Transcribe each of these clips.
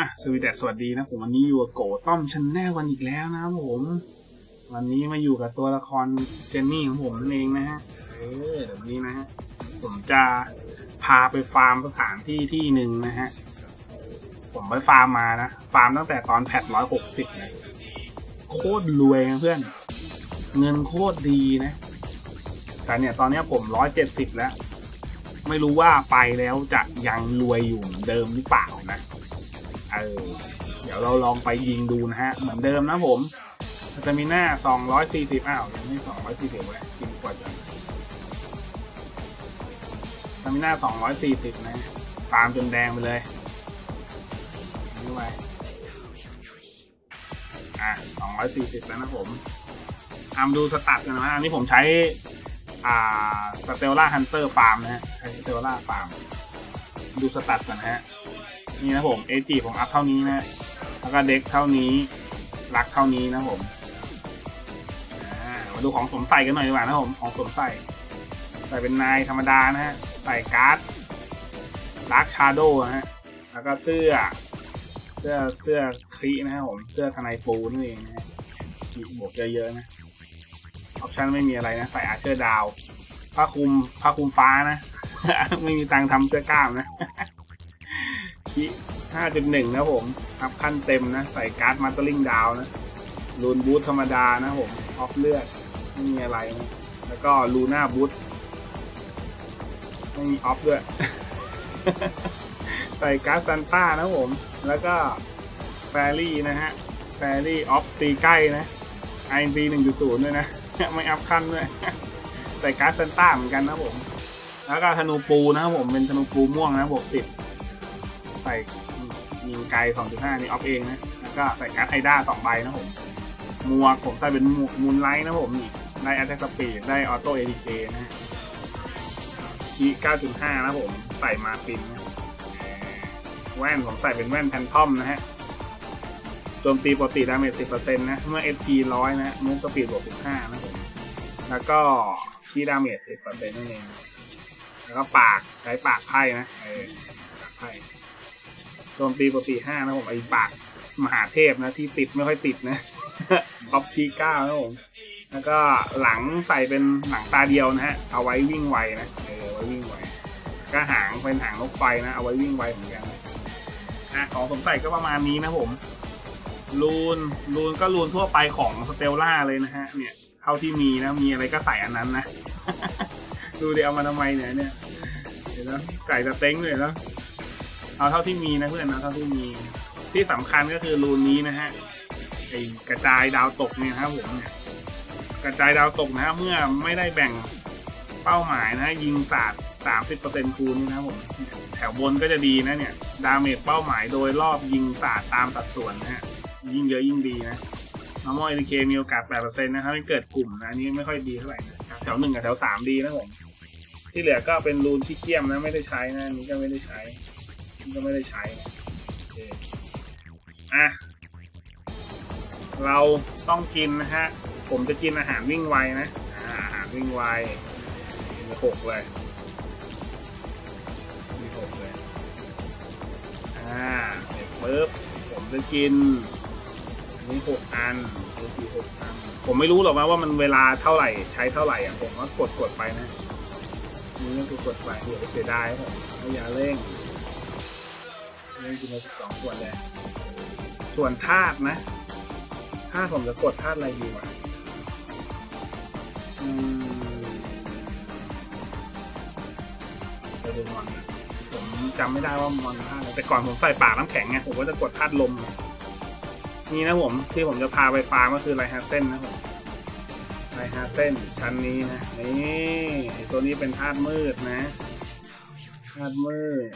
อะสวีดัสสวัสดีนะผมวันนี้อยู่กับโกต้อมชันแนลวันอีกแล้วนะครับผม วันนี้มาอยู่กับตัวละครเจนนี่ของผมนั่นเองนะฮะเออเดี๋ยววันนี้นะฮะผมจะพาไปฟาร์มสถานที่ที่หนึ่งนะฮะผมไปฟาร์มมานะฟาร์มตั้งแต่ตอนแพทร้อยหกสิบนะโคตรรวยนะเพื่อน เงินโคตรดีนะแต่เนี่ยตอนนี้ผมร้อยเจ็ดสิบแล้ว ไม่รู้ว่าไปแล้วจะยังรวยอยู่เหมือนเดิมหรือเปล่านะ ออเดี๋ยวเราลองไปยิงดูนะฮะ เหมือนเดิมนะผมสเตมิน่าสองร้อยสี่สิบอ้าวยังไม่สองร้อยสี่สิบเลยกินกว่าจะสเตมิน่าสองร้อยสี่สิบนะตามจนแดงไปเลยนี่ไปอะสองร้อยสี่สิบแล้วนะผมทำดูสตัดกันนะ อันนี้ผมใช้ อ่า สเตลล่าฮันเตอร์ฟาร์มนะฮะ ใช้สเตลล่าฟาร์ม ดูสตัดกันนะฮะ นี่นะผมเอจีผมอัพเท่านี้นะแล้วก็เด็กเท่านี้รักเท่านี้นะผมมาดูของสวมใส่กันหน่อยดีกว่านะผมของสวมใส่ใส่เป็นนายธรรมดานะฮะใส่การ์ดดักชาโดนะฮะแล้วก็เสื้อ เสื้อเสื้อคลีนะฮะผมเสื้อทนายปูนั่นเองนะฮะมีบวกเยอะๆนะออปชั่นไม่มีอะไรนะ ใส่อาเชอร์ดาวผ้าคลุมผ้าคลุมฟ้านะ ไม่มีตังค์ทำเสื้อกล้ามนะ ที่ห้าจุดหนึ่งนะผมอัพขั้นเต็มนะ ใส่การ์ดมาสเตอร์ลิงดาวนะลูนบูทธรรมดานะผมออฟเลือด ไม่มีอะไรนะแล้วก็ลูน่าบูทไม่มีออฟด้วย ใส่การ์ดซันต้านะผม แล้วก็แฟรี่นะฮะแฟรี่ออฟตีใกล้นะไอซีหนึ่งจุดศูนย์ด้วยนะ ไม่อัพขั้นด้วย ใส่การ์ดซันต้าเหมือนกันนะผม แล้วก็ธนูปูนะครับผมเป็นธนูปูม่วงนะบวกสิบ ใส่ยิงไกล 2.5 นี่ออฟเองนะ แล้วก็ใส่การ์ดไฮด้าสองใบนะผมหมวกผมใส่เป็นมูนไลท์นะผมนี่ได้อัตสปีดได้ออโต้เอทีเคนะที9.5 นะผม ใส่มาปินนะแว่นผมใส่เป็นแว่นแพนทอมนะฮะโจมตีปกติดาเมจ10%นะ เมื่อ FP ร้อยนะมูฟสปีดบวก15 นะผม แล้วก็ที่ดาเมจ10%นั่นเอง แล้วก็ปากใช้ปากไพ่นะเออปากไพ่ โจมตีปกติห้านะผมไอ้ปากมหาเทพนะที่ติดไม่ค่อยติดนะออฟชีเก้านะผมแล้วก็หลังใส่เป็นหลังตาเดียวนะฮะเอาไว้วิ่งไวนะเออไว้วิ่งไวก็หางเป็นหางนกไฟนะเอาไว้วิ่งไวเหมือนกันอะของสมใส่ก็ประมาณนี้นะผมรูนรูนก็รูนทั่วไปของสเตลล่าเลยนะฮะเนี่ยเท่าที่มีนะมีอะไรก็ใส่อันนั้นนะดูเดี๋ยวเอามาทำไมเนี่ยเนี่ยเห็นแล้วไก่สเต็งเลยแล้ว เอาเท่าที่มีนะเพื่อนนะเท่าที่มี ที่สำคัญก็คือรูนนี้นะฮะไอกระจายดาวตกเนี่ยนะครับผมเนี่ยกระจายดาวตกนะฮะเมื่อไม่ได้แบ่งเป้าหมายนะฮะยิงศาสตร์สามสิบเปอร์เซ็นต์คูณนี่นะครับผมแถวบนก็จะดีนะเนี่ย ดาเมจเป้าหมายโดยรอบยิงศาสตร์ตามสัดส่วนนะฮะยิ่งเยอะยิ่งดีนะนอร์มอลเอเคมีโอกาสแปดเปอร์เซ็นต์นะครับไม่เกิดกลุ่มนะอันนี้ไม่ค่อยดีเท่าไหร่นะแถวหนึ่งกับแถวสามดีนะผมที่เหลือก็เป็นรูนที่เกียมนะไม่ได้ใช้นะนี้ก็ไม่ได้ใช้ ก็ไม่ได้ใช้โอเคอะเราต้องกินนะฮะ ผมจะกินอาหารวิ่งไวนะ อาหารวิ่งไวมีหกเลยมีหกเลย อ่าเสร็จปุ๊บผมจะกินมีหกอันมีสี่หกอัน ผมไม่รู้หรอกนะว่ามันเวลาเท่าไหร่ใช้เท่าไหร่อะ ผมก็กดกดๆไปนะ นี่ก็คือกดไปเดี๋ยวเสียดายผมไม่อย่าเร่ง เร่งกินสองขวดเลย ส่วนธาตุนะธาตุผมจะกดธาตุอะไรดีวะอืมไปดูมอนผมจำไม่ได้ว่ามอนธาตุแต่ก่อนผมใส่ปากน้ำแข็งไงผมก็จะกดธาตุลม นี่นะผมที่ผมจะพาไปฟาร์มก็คือไรฮาเซนนะผมไฮฮาเส้นชั้นนี้นะนี่ตัวนี้เป็นธาตุมืดนะธาตุมืด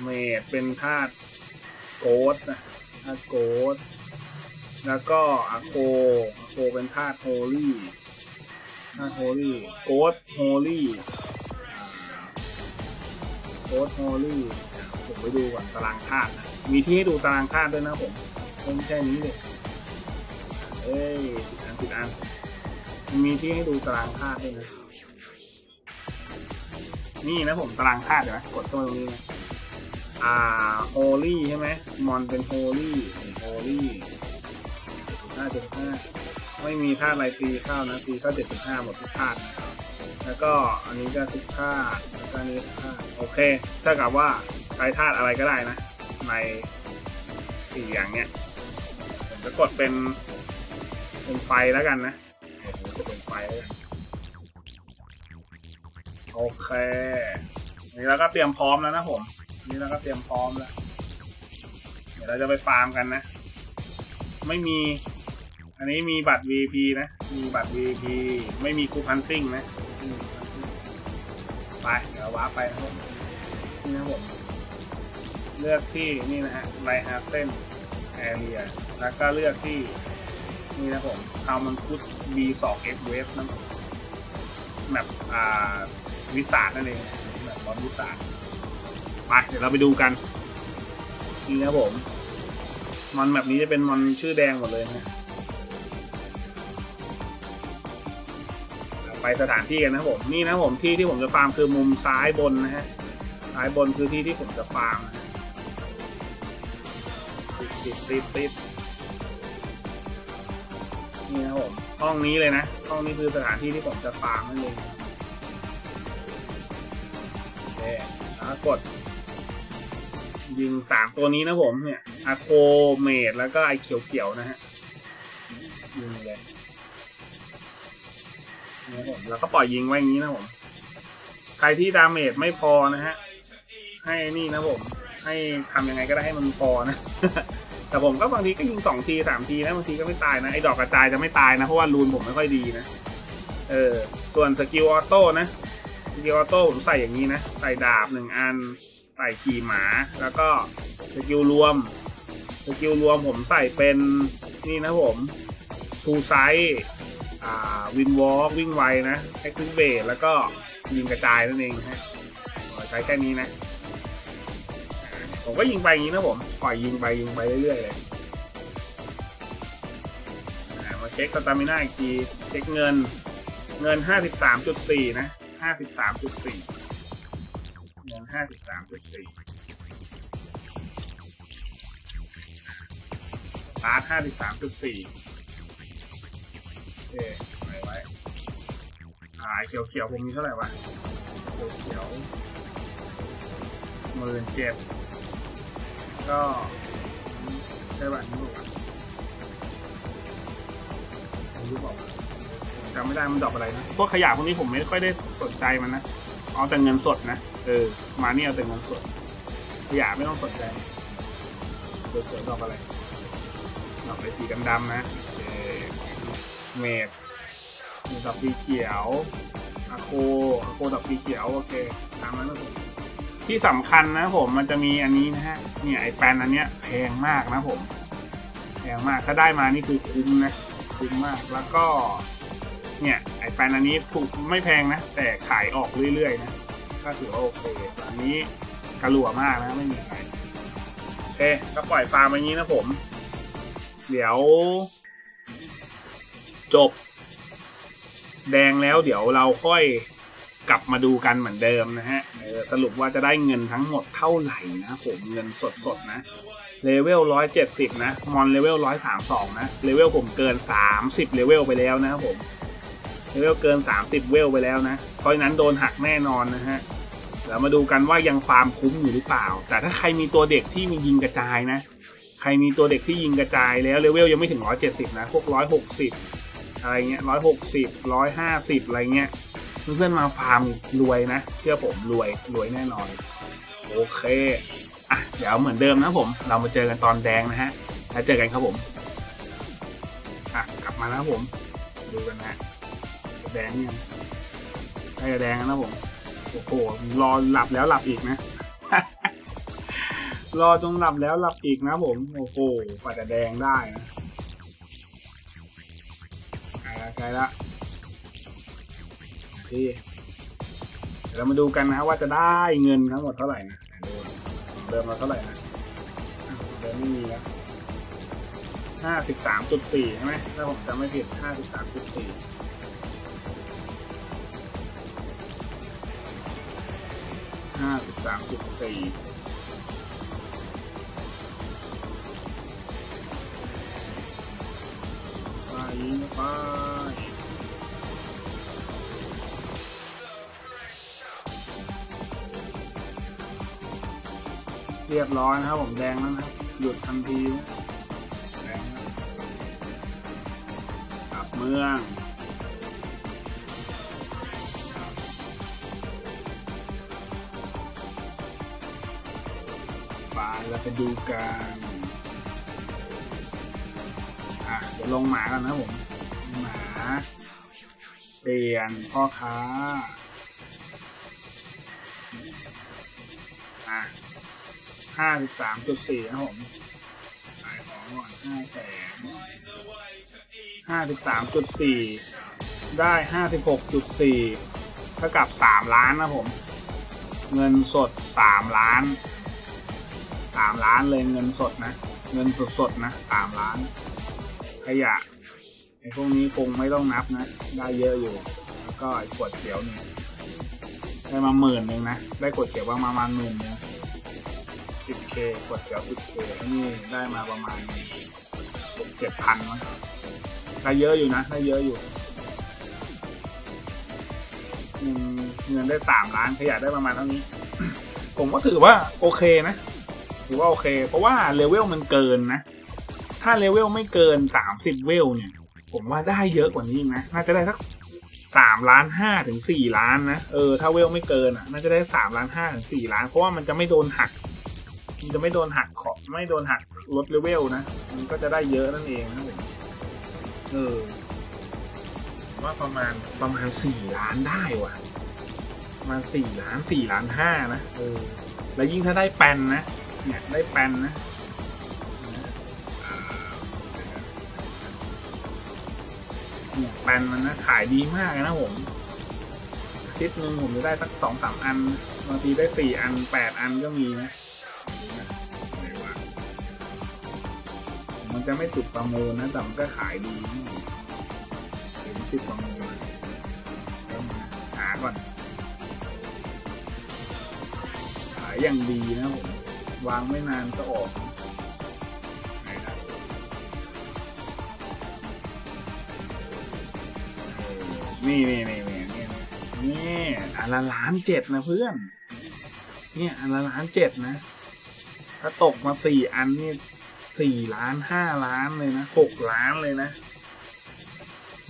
เมดเป็นธาตุโกดนะธาตุโกดแล้วก็อะโคอะโคเป็นธาตุโฮลี่ธาตุโฮลี่โกดโฮลี่โกดโฮลี่ผมไปดูก่อนตารางธาตุนะมีที่ให้ดูตารางธาตุด้วยนะผมไม่ใช่นี้เลยเอ้ยผิดอันผิดอันมีที่ให้ดูตารางธาตุด้วยนะนี่นะผมตารางธาตุเดี๋ยวนะกดเข้ามาตรงนี้นะ อ่าโฮลี่ใช่ไหมมอนเป็นโฮลี่โฮลี่ห้าเจ็ดห้าไม่มีธาตุอะไรตีเข้านะตีเข้าเจ็ดสิบห้าหมดทุกธาตุนะแล้วก็อันนี้ก็ทุกธาตุแล้วก็อันนี้ทุกธาโอเคถ้ากับว่าใช้ธาตุอะไรก็ได้นะ ในสี่อย่างเนี้ยผมจะกดเป็นเป็นไฟแล้วกันนะผมจะเป็นไฟแล้วกันโอเคนี่เราก็เตรียมพร้อมแล้วนะผม นี่เราก็เตรียมพร้อมแล้ว เดี๋ยวเราจะไปฟาร์มกันนะ ไม่มี อันนี้มีบัตร VP นะ มีบัตร VP ไม่มีคูพันติ้งนะไปเดี๋ยวว้าไปนะผมนี่นะผมเลือกที่นี่นะฮะไลฮาเซนแอเรียแล้วก็เลือกที่นี่นะผมทามันพุท B2F Wave นั่นผมแบบอ่าวิสาดนั่นเองแบบบอลวิสาด ไปเดี๋ยวเราไปดูกันนี่นะผมมอนแบบนี้จะเป็นมอนชื่อแดงหมดเลยนะเราไปสถานที่กันนะผมนี่นะผมที่ที่ผมจะฟาร์มคือมุมซ้ายบนนะฮะซ้ายบนคือที่ที่ผมจะฟาร์มนะฮะติดติดติดติดนี่นะผมห้องนี้เลยนะห้องนี้คือสถานที่ที่ผมจะฟาร์มนั่นเองโอเคแล้วกด ยิงสามตัวนี้นะผมเนี่ยอาโคเมดแล้วก็ไอเขียวๆนะฮะยิงเลยนะผมแล้วก็ปล่อยยิงไว้อย่างนี้นะผม ใครที่ดาเมจไม่พอนะฮะ ให้นี่นะผม ให้ทำยังไงก็ได้ให้มันพอนะ แต่ผมก็บางทีก็ยิงสองทีสามทีนะบางทีก็ไม่ตายนะไอ้ดอกกระจายจะไม่ตายนะเพราะว่ารูนผมไม่ค่อยดีนะ เออ ส่วนสกิลออโต้นะสกิลออโต้ผมใส่อย่างนี้นะ ใส่ดาบหนึ่งอัน ใส่ขี่หมา แล้วก็สกิลรวมสกิลรวมผมใส่เป็นนี่นะผมทูไซส์วินวอล์กวิ่งไวนะแอคทิเบตแล้วก็ยิงกระจายนั่นเองฮะใช้แค่นี้นะ ผมก็ยิงไปอย่างนี้นะผมปล่อยยิงไปยิงไปเรื่อยๆเลยมาเช็คสตามิน่าอีกที เช็คเงินเงิน 53.4 นะ 53.4 เงิน53.4ตาร์ท53.4โอเคไว้ไว้อ่าเขียวเขียวๆผมมีเท่าไหร่วะเขียวเขียวหมื่นเจ็ดก็ใช่แบบนี้หรอเปล่าไม่รู้บอกจำไม่ได้มันดอกอะไรนะ พวกขยะพวกนี้ผมไม่ค่อยได้สนใจมันนะ เอาแต่เงินสดนะ เออ มาเนี่เอาแต่เงินสดขยะไม่ต้องสนใจเสือๆดอกอะไรดอกอะไรสีดำๆนะเออเมดมีดอกสีเขียวอะโคอะโคดอกสีเขียวโอเคตามนั้นนะผมที่สำคัญนะผมมันจะมีอันนี้นะฮะเนี่ยไอแปนอันเนี้ยแพงมากนะผมแพงมากถ้าได้มานี่คือคุ้มนะคุ้มมากแล้วก็ เนี่ยไอแปนอันนี้ถูกไม่แพงนะ แต่ขายออกเรื่อยๆนะ ก็ถือว่าโอเคอันนี้กระหลัวมากนะไม่มีอะไรโอเคก็ปล่อยฟาร์มอย่างนี้นะผม เดี๋ยว จบ แดงแล้วเดี๋ยวเราค่อยกลับมาดูกันเหมือนเดิมนะฮะสรุปว่าจะได้เงินทั้งหมดเท่าไหร่นะผมเงินสดๆนะเลเวลร้อยเจ็ดสิบนะ มอนเลเวลร้อยสามสองนะ เลเวลผมเกินสามสิบเลเวลไปแล้วนะครับผม เลเวลเกินสามสิบเวลไปแล้วนะ เพราะนั้นโดนหักแน่นอนนะฮะเดี๋ยวมาดูกันว่ายังฟาร์มคุ้มอยู่หรือเปล่า แต่ถ้าใครมีตัวเด็กที่มียิงกระจายนะ ใครมีตัวเด็กที่ยิงกระจายแล้วเลเวลยังไม่ถึงร้อยเจ็ดสิบนะพวกร้อยหกสิบอะไรเงี้ยร้อยหกสิบร้อยห้าสิบอะไรเงี้ย เพื่อนๆมาฟาร์มรวยนะ เชื่อผมรวยรวยแน่นอน โอเค อะ เดี๋ยวเหมือนเดิมนะผม เรามาเจอกันตอนแดงนะฮะ แล้วเจอกันครับผม อะ กลับมาแล้วผม ดูกันนะ แดงยังใกล้จะแดงแล้วนะผม โอ้โห รอหลับแล้วหลับอีกนะ รอจงหลับแล้วหลับอีกนะผม โอ้โหกว่าจะแดงได้นะใกล้ละใกล้ละที่เดี๋ยวเรามาดูกันนะว่าจะได้เงินทั้งหมดเท่าไหร่นะเดิมเราเท่าไหร่นะอะเดิมไม่มีแล้วห้าสิบสามจุดสี่ใช่ไหมถ้าผมจำไม่ผิดห้าสิบสามจุดสี่ ห้าไปไปเรียบร้อยนะครับผมแดงแล้วนะหยุดทันทีแดงกลับเมือง เราไปดูกันอะเดี๋ยวลงหมากันนะผม หมา เปลี่ยนพ่อค้าอะห้าสิบสามจุดสี่นะผมขายของก่อนห้าแสนห้าสิบสามจุดสี่ได้ห้าสิบหกจุดสี่เท่ากับสามล้านนะผม เงินสดสามล้าน สามล้านเลยเงินสดนะ เงินสดสดนะสามล้าน ขยะไอ้พวกนี้คงไม่ต้องนับนะ ได้เยอะอยู่ แล้วก็ไอ้ขวดเขียวนี่ได้มาหมื่นหนึ่งนะ ได้ขวดเขียวประมาณหมื่นหนึงสิบเคขวดเขียวสิบเคนี่ได้มาประมาณหกเจ็ดพันมั้งได้เยอะอยู่นะได้เยอะอยู่เงินได้สามล้านขยะได้ประมาณเท่านี้ ผมก็ถือว่าโอเคนะ ถือว่าโอเค เพราะว่าเลเวลมันเกินนะ ถ้าเลเวลไม่เกินสามสิบเวลเนี่ย ผมว่าได้เยอะกว่านี้นะ น่าจะได้สักสามล้านห้าถึงสี่ล้านนะ เออ ถ้าเวลไม่เกินอะ น่าจะได้สามล้านห้าถึงสี่ล้าน เพราะว่ามันจะไม่โดนหัก มันจะไม่โดนหักขอไม่โดนหักลดเลเวลนะ มันก็จะได้เยอะนั่นเองนะผมเออ ว่าประมาณประมาณสี่ล้านได้ว่ะประมาณสี่ล้านสี่ล้านห้านะ เออ แล้วยิ่งถ้าได้แปนนะ เนี่ยได้แปนนะเนี่ยแปนมันนะขายดีมากนะผมอาทิตย์หนึ่งผมจะได้สักสองสามอันบางทีได้สี่อันแปดอันก็มีนะมันจะไม่ติดประมูลนะแต่มันก็ขายดีนะเห็นติดประมูลนะเดี๋ยวนหาก่อนขายอย่างดีนะผม วางไม่นานก็ออกนี่นี่นี่นี่นี่นี่อันละล้านเจ็ดนะเพื่อน เนี่ยอันละล้านเจ็ดนะ ถ้าตกมาสี่อันนี่สี่ล้านห้าล้านเลยนะหกล้านเลยนะ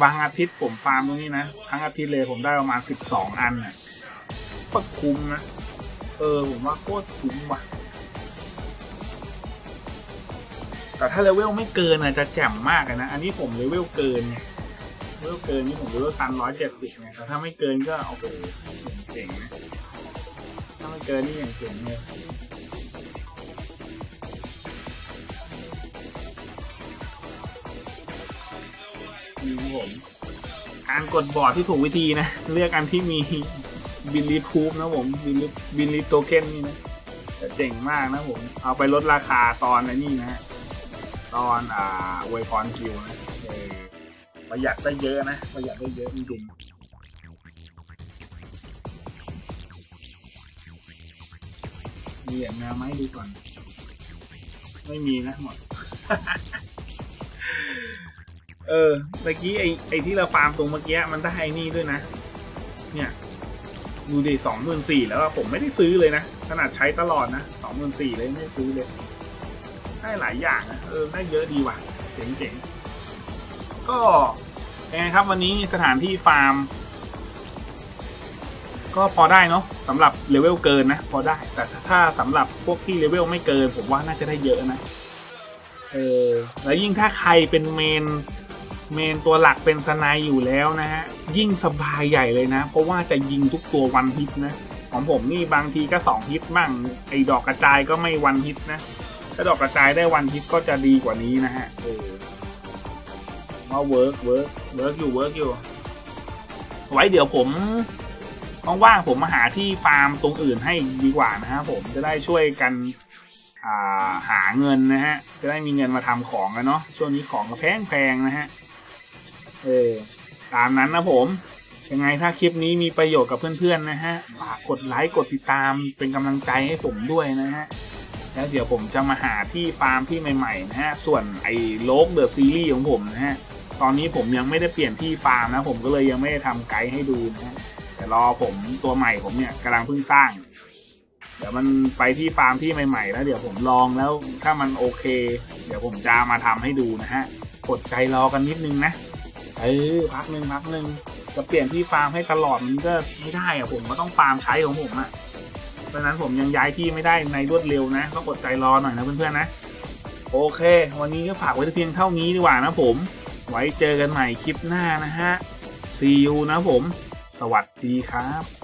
บางอาทิตย์ผมฟาร์มตรงนี้นะ ทั้งอาทิตย์เลยผมได้ประมาณสิบสองอันน่ะก็คุ้มนะ เออ ผมว่าโคตรคุ้มว่ะ แต่ถ้าเลเวลไม่เกินอาจจะแจ่มมากนะ อันนี้ผมเลเวลเกินไงเลเวลเกินนี่ผมเลเวลตันร้อยเจ็ดสิบไงแต่ถ้าไม่เกินก็โอ้โหเจ๋งนะถ้าไม่เกินนี่อย่างเจ๋งเลยนี่ผมการกดบอร์ดที่ถูกวิธีนะ เลือกอันที่มีบินรีพูฟนะผมบินรีบินรีโตเค็นนี่นะเจ๋งมากนะผม เอาไปลดราคาตอนไอ้นี่นะฮะ ตอนอ่าอวยพรคิวนะเออประหยัดได้เยอะนะประหยัดได้เยอะจริงมีเหรียญแมวไหมดูก่อน ไม่มีนะหมด เออเมื่อกี้ไอ้ไอที่เราฟาร์มตรงเมื่อกี้มันได้ไอ้นี่ด้วยนะ เนี่ยดูดิสองหมื่นสี่แล้วผมไม่ได้ซื้อเลยนะ ขนาดใช้ตลอดนะสองหมื่นสี่เลยไม่ซื้อเลย ได้หลายอย่างนะเออได้เยอะดีว่ะเจ๋งๆ ก็ยังไงครับวันนี้สถานที่ฟาร์ม ก็พอได้เนาะสำหรับเลเวลเกินนะ พอได้ แต่ถ้าสำหรับพวกที่เลเวลไม่เกิน ผมว่าน่าจะได้เยอะนะเออแล้วยิ่งถ้าใครเป็นเมนเมนตัวหลักเป็นสไนด์อยู่แล้วนะฮะ ยิ่งสบายใหญ่เลยนะ เพราะว่าจะยิงทุกตัววันฮิตนะ ของผมนี่บางทีก็สองฮิตบ้างไอ้ดอกกระจายก็ไม่วันฮิตนะ ถ้าดอกกระจายได้วันฮิตก็จะดีกว่านี้นะฮะเออว่าเวิร์กเวิร์กเวิร์กอยู่เวิร์กอยู่ ไว้เดี๋ยวผมว่างๆผมมาหาที่ฟาร์มตรงอื่นให้ดีกว่านะฮะผมจะได้ช่วยกันาหาเงินนะฮะ จะได้มีเงินมาทำของกันเนาะช่วงนี้ของก็แพงแพงๆนะฮะเออตามนั้นนะผม ยังไงถ้าคลิปนี้มีประโยชน์กับเพื่อนๆนะฮะฝากกดไลค์กดติดตามเป็นกำลังใจให้ผมด้วยนะฮะ แล้วเดี๋ยวผมจะมาหาที่ฟาร์มที่ใหม่ๆนะฮะ ส่วนไอ้โลกเดอะซีรีส์ของผมนะฮะ ตอนนี้ผมยังไม่ได้เปลี่ยนที่ฟาร์มนะ ผมก็เลยยังไม่ได้ทำไกด์ให้ดูนะฮะ แต่รอผมตัวใหม่ผมเนี่ยกำลังเพิ่งสร้าง เดี๋ยวมันไปที่ฟาร์มที่ใหม่ๆ แล้วเดี๋ยวผมลองแล้วถ้ามันโอเค เดี๋ยวผมจะมาทำให้ดูนะฮะ กดใจรอกันนิดนึงนะ เออพักหนึ่งพักหนึ่งจะเปลี่ยนที่ฟาร์มให้ตลอดมันก็ไม่ได้อะผมก็ต้องฟาร์มใช้ของผมอะ เพราะนั้นผมยังย้ายที่ไม่ได้ในรวดเร็วนะก็อดใจรอหน่อยนะเพื่อนๆนะ โอเค วันนี้ก็ฝากไว้เพียงเท่านี้ดีกว่านะผม ไว้เจอกันใหม่คลิปหน้านะฮะ see you นะผม สวัสดีครับ